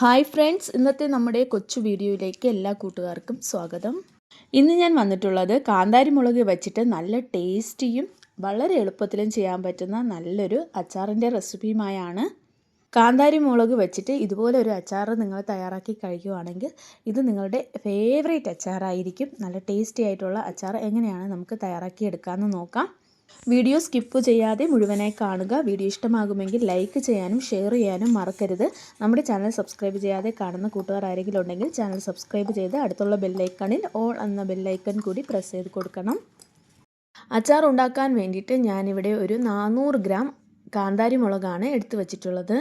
Hi friends ഇന്നത്തെ നമ്മുടെ കൊച്ചു വീഡിയോയിലേക്ക് എല്ലാ കൂട്ടുകാർക്കും സ്വാഗതം. ഇന്ന് ഞാൻ വന്നിട്ടുള്ളത് കാന്താരി മുളക് വെച്ചിട്ട് നല്ല ടേസ്റ്റിയും വളരെ എളുപ്പത്തിലും ചെയ്യാൻ പറ്റുന്ന നല്ലൊരു അച്ചാറിന്റെ റെസിപ്പിയുമായാണ്. കാന്താരി മുളക് വെച്ചിട്ട് ഇതുപോലെ ഒരു അച്ചാർ നിങ്ങൾ തയ്യാറാക്കി കഴിക്കുകയാണെങ്കിൽ ഇത് നിങ്ങളുടെ ഫേവറേറ്റ് അച്ചാറായിരിക്കും. നല്ല ടേസ്റ്റി ആയിട്ടുള്ള അച്ചാർ എങ്ങനെയാണ് നമുക്ക് തയ്യാറാക്കി എടുക്കാമെന്ന് നോക്കാം. വീഡിയോ സ്കിപ്പ് ചെയ്യാതെ മുഴുവനായി കാണുക. വീഡിയോ ഇഷ്ടമാകുമെങ്കിൽ ലൈക്ക് ചെയ്യാനും ഷെയർ ചെയ്യാനും മറക്കരുത്. നമ്മുടെ ചാനൽ സബ്സ്ക്രൈബ് ചെയ്യാതെ കാണുന്ന കൂട്ടുകാർ ആരെങ്കിലും ഉണ്ടെങ്കിൽ ചാനൽ സബ്സ്ക്രൈബ് ചെയ്ത് അടുത്തുള്ള ബെല്ലൈക്കണിൽ ഓൾ എന്ന ബെല്ലൈക്കൺ കൂടി പ്രസ് ചെയ്ത് കൊടുക്കണം. അച്ചാർ ഉണ്ടാക്കാൻ വേണ്ടിയിട്ട് ഞാനിവിടെ ഒരു നാനൂറ് ഗ്രാം കാന്താരി മുളകാണ് എടുത്തു വച്ചിട്ടുള്ളത്.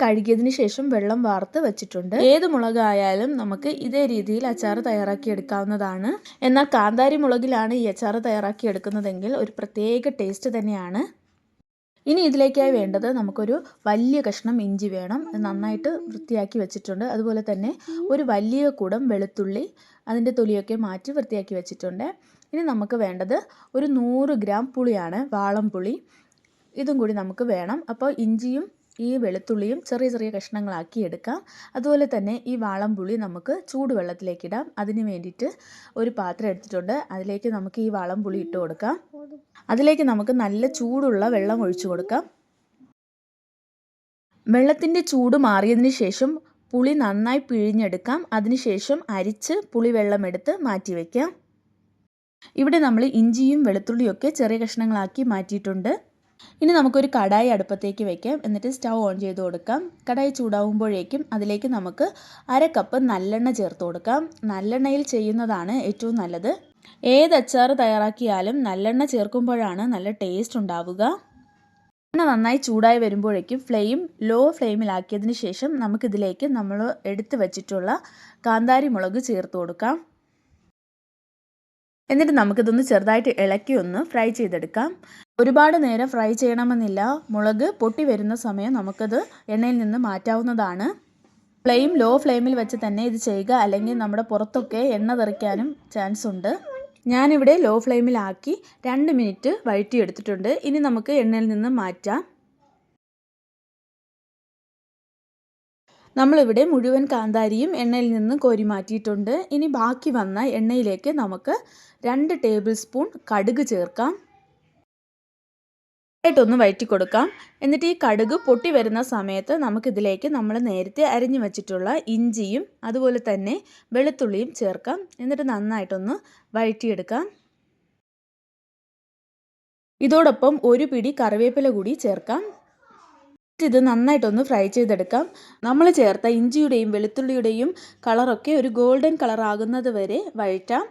കഴുകിയതിന് ശേഷം വെള്ളം വാർത്ത് വെച്ചിട്ടുണ്ട്. ഏത് മുളകായാലും നമുക്ക് ഇതേ രീതിയിൽ അച്ചാർ തയ്യാറാക്കി എടുക്കാവുന്നതാണ്. എന്നാൽ കാന്താരി മുളകിലാണ് ഈ അച്ചാർ തയ്യാറാക്കി എടുക്കുന്നതെങ്കിൽ ഒരു പ്രത്യേക ടേസ്റ്റ് തന്നെയാണ്. ഇനി ഇതിലേക്കായി വേണ്ടത് നമുക്കൊരു വലിയ കഷ്ണം ഇഞ്ചി വേണം. നന്നായിട്ട് വൃത്തിയാക്കി വെച്ചിട്ടുണ്ട്. അതുപോലെ തന്നെ ഒരു വലിയ കൂടം വെളുത്തുള്ളി അതിന്റെ തൊലിയൊക്കെ മാറ്റി വൃത്തിയാക്കി വെച്ചിട്ടുണ്ട്. ഇനി നമുക്ക് വേണ്ടത് ഒരു നൂറ് ഗ്രാം പുളിയാണ് വാളം പുളി ഇതും കൂടി നമുക്ക് വേണം. അപ്പോൾ ഇഞ്ചിയും ഈ വെളുത്തുള്ളിയും ചെറിയ ചെറിയ കഷ്ണങ്ങളാക്കി എടുക്കാം. അതുപോലെ തന്നെ ഈ വാളംപുളി നമുക്ക് ചൂടുവെള്ളത്തിലേക്ക് ഇടാം. അതിന് വേണ്ടിയിട്ട് ഒരു പാത്രം എടുത്തിട്ടുണ്ട്. അതിലേക്ക് നമുക്ക് ഈ വാളംപുളി ഇട്ട് കൊടുക്കാം. അതിലേക്ക് നമുക്ക് നല്ല ചൂടുള്ള വെള്ളം ഒഴിച്ചു കൊടുക്കാം. വെള്ളത്തിന്റെ ചൂട് മാറിയതിന് ശേഷം പുളി നന്നായി പിഴിഞ്ഞെടുക്കാം. അതിനുശേഷം അരിച്ച് പുളി വെള്ളമെടുത്ത് മാറ്റി വയ്ക്കാം ഇവിടെ നമ്മൾ ഇഞ്ചിയും വെളുത്തുള്ളിയൊക്കെ ചെറിയ കഷ്ണങ്ങളാക്കി മാറ്റിയിട്ടുണ്ട്. ഇനി നമുക്കൊരു കടായി അടുപ്പത്തേക്ക് വെക്കാം. എന്നിട്ട് സ്റ്റൗ ഓൺ ചെയ്ത് കൊടുക്കാം. കടായി ചൂടാവുമ്പോഴേക്കും അതിലേക്ക് നമുക്ക് അര കപ്പ് നല്ലെണ്ണ ചേർത്ത് കൊടുക്കാം. നല്ലെണ്ണയിൽ ചെയ്യുന്നതാണ് ഏറ്റവും നല്ലത്. ഏത് അച്ചാർ തയ്യാറാക്കിയാലും നല്ലെണ്ണ ചേർക്കുമ്പോഴാണ് നല്ല ടേസ്റ്റ് ഉണ്ടാവുക. എണ്ണ നന്നായി ചൂടായി വരുമ്പോഴേക്കും ഫ്ലെയിം ലോ ഫ്ലെയിമിലാക്കിയതിന് ശേഷം നമുക്കിതിലേക്ക് നമ്മൾ എടുത്തു വച്ചിട്ടുള്ള കാന്താരി മുളക് ചേർത്ത് കൊടുക്കാം. എന്നിട്ട് നമുക്കിതൊന്ന് ചെറുതായിട്ട് ഇളക്കി ഒന്ന് ഫ്രൈ ചെയ്തെടുക്കാം. ഒരുപാട് നേരം ഫ്രൈ ചെയ്യണമെന്നില്ല. മുളക് പൊട്ടി വരുന്ന സമയം നമുക്കത് എണ്ണയിൽ നിന്ന് മാറ്റാവുന്നതാണ്. ഫ്ലെയിം ലോ ഫ്ലെയിമിൽ വെച്ച് തന്നെ ഇത് ചെയ്യുക. അല്ലെങ്കിൽ നമ്മുടെ പുറത്തൊക്കെ എണ്ണ തെറിക്കാനും ചാൻസ് ഉണ്ട്. ഞാനിവിടെ ലോ ഫ്ലെയിമിലാക്കി രണ്ട് മിനിറ്റ് വഴറ്റിയെടുത്തിട്ടുണ്ട്. ഇനി നമുക്ക് എണ്ണയിൽ നിന്ന് മാറ്റാം. നമ്മളിവിടെ മുഴുവൻ കാന്താരിയും എണ്ണയിൽ നിന്ന് കോരി മാറ്റിയിട്ടുണ്ട്. ഇനി ബാക്കി വന്ന എണ്ണയിലേക്ക് നമുക്ക് രണ്ട് ടേബിൾ സ്പൂൺ കടുക് ചേർക്കാം. ആയിട്ടൊന്ന് വയറ്റി കൊടുക്കാം. എന്നിട്ട് ഈ കടുക് പൊട്ടി വരുന്ന സമയത്ത് നമുക്കിതിലേക്ക് നമ്മൾ നേരത്തെ അരിഞ്ഞു വെച്ചിട്ടുള്ള ഇഞ്ചിയും അതുപോലെ തന്നെ വെളുത്തുള്ളിയും ചേർക്കാം. എന്നിട്ട് നന്നായിട്ടൊന്ന് വഴറ്റിയെടുക്കാം. ഇതോടൊപ്പം ഒരു പിടി കറിവേപ്പില കൂടി ചേർക്കാം. ഇത് നന്നായിട്ടൊന്ന് ഫ്രൈ ചെയ്തെടുക്കാം. നമ്മൾ ചേർത്ത ഇഞ്ചിയുടെയും വെളുത്തുള്ളിയുടെയും കളറൊക്കെ ഒരു ഗോൾഡൻ കളർ ആകുന്നത് വരെ വഴറ്റാം.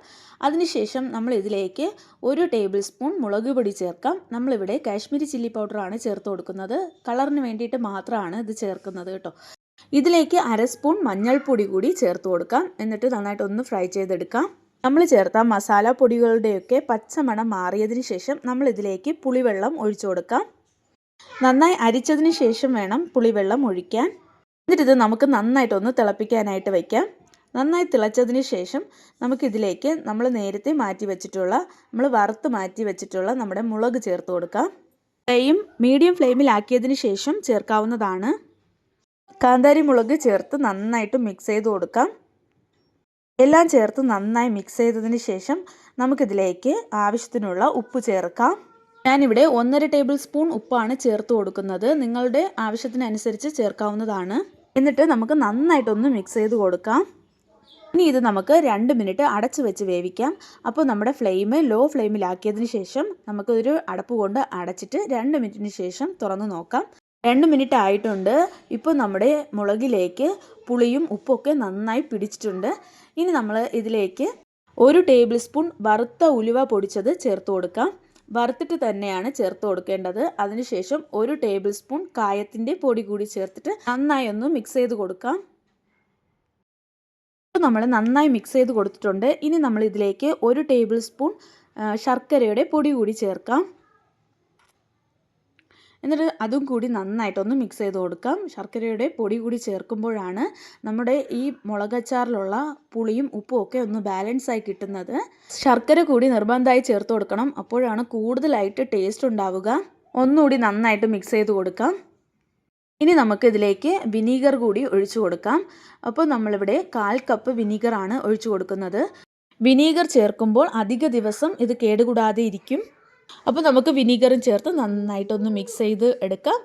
അതിനുശേഷം നമ്മൾ ഇതിലേക്ക് ഒരു ടേബിൾ സ്പൂൺ മുളക് പൊടി ചേർക്കാം. നമ്മളിവിടെ കാശ്മീരി ചില്ലി പൗഡറാണ് ചേർത്ത് കൊടുക്കുന്നത്. കളറിന് വേണ്ടിയിട്ട് മാത്രമാണ് ഇത് ചേർക്കുന്നത് കേട്ടോ. ഇതിലേക്ക് അര സ്പൂൺ മഞ്ഞൾപ്പൊടി കൂടി ചേർത്ത് കൊടുക്കാം. എന്നിട്ട് നന്നായിട്ടൊന്ന് ഫ്രൈ ചെയ്തെടുക്കാം. നമ്മൾ ചേർത്ത മസാല പൊടികളുടെയൊക്കെ പച്ചമണം മാറിയതിന് ശേഷം നമ്മൾ ഇതിലേക്ക് പുളിവെള്ളം ഒഴിച്ചു കൊടുക്കാം. നന്നായി അരിച്ചതിന് ശേഷം വേണം പുളിവെള്ളം ഒഴിക്കാൻ. എന്നിട്ടിത് നമുക്ക് നന്നായിട്ടൊന്ന് തിളപ്പിക്കാനായിട്ട് വയ്ക്കാം നന്നായി തിളച്ചതിന് ശേഷം നമുക്കിതിലേക്ക് നമ്മൾ നേരത്തെ മാറ്റി വെച്ചിട്ടുള്ള നമ്മൾ വറുത്ത് മാറ്റി വെച്ചിട്ടുള്ള നമ്മുടെ മുളക് ചേർത്ത് കൊടുക്കാം. ഫ്ലെയിം മീഡിയം ഫ്ലെയിമിലാക്കിയതിന് ശേഷം ചേർക്കാവുന്നതാണ്. കാന്താരി മുളക് ചേർത്ത് നന്നായിട്ട് മിക്സ് ചെയ്ത് കൊടുക്കാം. എല്ലാം ചേർത്ത് നന്നായി മിക്സ് ചെയ്തതിന് ശേഷം നമുക്കിതിലേക്ക് ആവശ്യത്തിനുള്ള ഉപ്പ് ചേർക്കാം. ഞാനിവിടെ ഒന്നര ടേബിൾ സ്പൂൺ ഉപ്പാണ് ചേർത്ത് കൊടുക്കുന്നത്. നിങ്ങളുടെ ആവശ്യത്തിനനുസരിച്ച് ചേർക്കാവുന്നതാണ്. എന്നിട്ട് നമുക്ക് നന്നായിട്ടൊന്ന് മിക്സ് ചെയ്ത് കൊടുക്കാം. ഇനി ഇത് നമുക്ക് രണ്ട് മിനിറ്റ് അടച്ചു വെച്ച് വേവിക്കാം. അപ്പോൾ നമ്മുടെ ഫ്ലെയിം ലോ ഫ്ലെയിമിലാക്കിയതിന് ശേഷം നമുക്കൊരു അടപ്പ് കൊണ്ട് അടച്ചിട്ട് രണ്ട് മിനിറ്റിന് ശേഷം തുറന്ന് നോക്കാം. രണ്ട് മിനിറ്റ് ആയിട്ടുണ്ട്. ഇപ്പോൾ നമ്മുടെ മുളകിലേക്ക് പുളിയും ഉപ്പൊക്കെ നന്നായി പിടിച്ചിട്ടുണ്ട്. ഇനി നമ്മൾ ഇതിലേക്ക് ഒരു ടേബിൾ സ്പൂൺ വറുത്ത ഉലുവ പൊടിച്ചത് ചേർത്ത് കൊടുക്കാം. വറുത്തിട്ട് തന്നെയാണ് ചേർത്ത് കൊടുക്കേണ്ടത്. അതിനുശേഷം ഒരു ടേബിൾ സ്പൂൺ കായത്തിന്റെ പൊടി കൂടി ചേർത്തിട്ട് നന്നായി ഒന്ന് മിക്സ് ചെയ്ത് കൊടുക്കാം. നമ്മൾ നന്നായി മിക്സ് ചെയ്ത് കൊടുത്തിട്ടുണ്ട്. ഇനി നമ്മൾ ഇതിലേക്ക് ഒരു ടേബിൾ സ്പൂൺ ശർക്കരയുടെ പൊടി കൂടി ചേർക്കാം. എന്നിട്ട് അതും കൂടി നന്നായിട്ടൊന്ന് മിക്സ് ചെയ്ത് കൊടുക്കാം. ശർക്കരയുടെ പൊടി കൂടി ചേർക്കുമ്പോഴാണ് നമ്മുടെ ഈ മുളകച്ചാറിലുള്ള പുളിയും ഉപ്പും ഒക്കെ ഒന്ന് ബാലൻസ് ആയി കിട്ടുന്നത്. ശർക്കര കൂടി നിർബന്ധമായി ചേർത്ത് കൊടുക്കണം. അപ്പോഴാണ് കൂടുതലായിട്ട് ടേസ്റ്റ് ഉണ്ടാവുക. ഒന്നുകൂടി നന്നായിട്ട് മിക്സ് ചെയ്ത് കൊടുക്കാം. ഇനി നമുക്ക് ഇതിലേക്ക് വിനീഗർ കൂടി ഒഴിച്ചു കൊടുക്കാം. അപ്പോൾ നമ്മളിവിടെ കാൽ കപ്പ് വിനീഗറാണ് ഒഴിച്ചു കൊടുക്കുന്നത്. വിനീഗർ ചേർക്കുമ്പോൾ അധിക ദിവസം ഇത് കേടുകൂടാതെ ഇരിക്കും. അപ്പോൾ നമുക്ക് വിനീഗറും ചേർത്ത് നന്നായിട്ടൊന്ന് മിക്സ് ചെയ്ത് എടുക്കാം.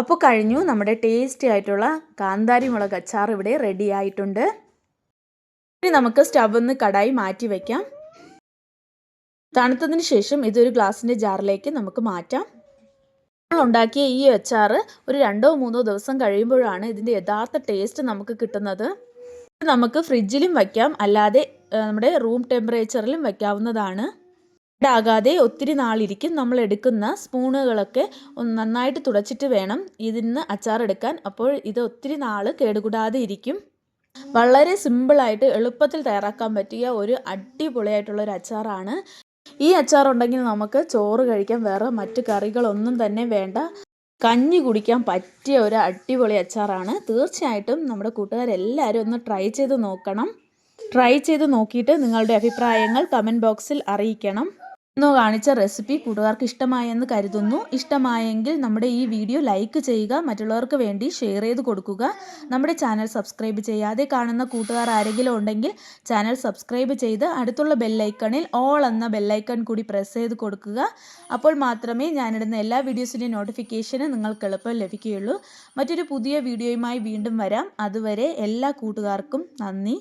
അപ്പോൾ കഴിഞ്ഞു. നമ്മുടെ ടേസ്റ്റി ആയിട്ടുള്ള കാന്താരി മുളക് അച്ചാർ ഇവിടെ റെഡി ആയിട്ടുണ്ട്. ഇനി നമുക്ക് സ്റ്റവ് ഒന്ന് കടായി മാറ്റി വയ്ക്കാം തണുത്തതിന് ശേഷം ഇതൊരു ഗ്ലാസിന്റെ ജാറിലേക്ക് നമുക്ക് മാറ്റാം. ഉണ്ടാക്കിയ ഈ അച്ചാർ ഒരു രണ്ടോ മൂന്നോ ദിവസം കഴിയുമ്പോഴാണ് ഇതിന്റെ യഥാർത്ഥ ടേസ്റ്റ് നമുക്ക് കിട്ടുന്നത്. നമുക്ക് ഫ്രിഡ്ജിലും വയ്ക്കാം അല്ലാതെ നമ്മുടെ റൂം ടെമ്പറേച്ചറിലും വയ്ക്കാവുന്നതാണ് ആകാതെ ഒത്തിരി നാളിരിക്കും നമ്മൾ എടുക്കുന്ന സ്പൂണുകളൊക്കെ നന്നായിട്ട് തുടച്ചിട്ട് വേണം ഇതിന് അച്ചാർ എടുക്കാൻ. അപ്പോൾ ഇത് ഒത്തിരി നാൾ കേടുകൂടാതെ ഇരിക്കും. വളരെ സിമ്പിളായിട്ട് എളുപ്പത്തിൽ തയ്യാറാക്കാൻ പറ്റിയ ഒരു അടിപൊളിയായിട്ടുള്ള ഒരു അച്ചാറാണ്. ഈ അച്ചാർ ഉണ്ടെങ്കിൽ നമുക്ക് ചോറ് കഴിക്കാൻ വേറെ മറ്റു കറികളൊന്നും തന്നെ വേണ്ട. കഞ്ഞി കുടിക്കാൻ പറ്റിയ ഒരു അടിപൊളി അച്ചാറാണ്. തീർച്ചയായിട്ടും നമ്മുടെ കൂട്ടുകാരെല്ലാവരും ഒന്ന് ട്രൈ ചെയ്ത് നോക്കണം. ട്രൈ ചെയ്ത് നോക്കിയിട്ട് നിങ്ങളുടെ അഭിപ്രായങ്ങൾ കമന്റ് ബോക്സിൽ അറിയിക്കണം. ഇന്ന് കാണിച്ച റെസിപ്പി കൂട്ടുകാർക്ക് ഇഷ്ടമായെന്ന് കരുതുന്നു. ഇഷ്ടമായെങ്കിൽ നമ്മുടെ ഈ വീഡിയോ ലൈക്ക് ചെയ്യുക മറ്റുള്ളവർക്ക് വേണ്ടി ഷെയർ ചെയ്ത് കൊടുക്കുക. നമ്മുടെ ചാനൽ സബ്സ്ക്രൈബ് ചെയ്യാതെ കാണുന്ന കൂട്ടുകാർ ആരെങ്കിലും ഉണ്ടെങ്കിൽ ചാനൽ സബ്സ്ക്രൈബ് ചെയ്ത് അടുത്തുള്ള ബെല്ലൈക്കണിൽ ഓൾ എന്ന ബെല്ലൈക്കൺ കൂടി പ്രസ് ചെയ്ത് കൊടുക്കുക. അപ്പോൾ മാത്രമേ ഞാനിടുന്ന എല്ലാ വീഡിയോസിന്റെയും നോട്ടിഫിക്കേഷന് നിങ്ങൾക്ക് എളുപ്പം ലഭിക്കുകയുള്ളൂ. മറ്റൊരു പുതിയ വീഡിയോയുമായി വീണ്ടും വരാം. അതുവരെ എല്ലാ കൂട്ടുകാർക്കും നന്ദി.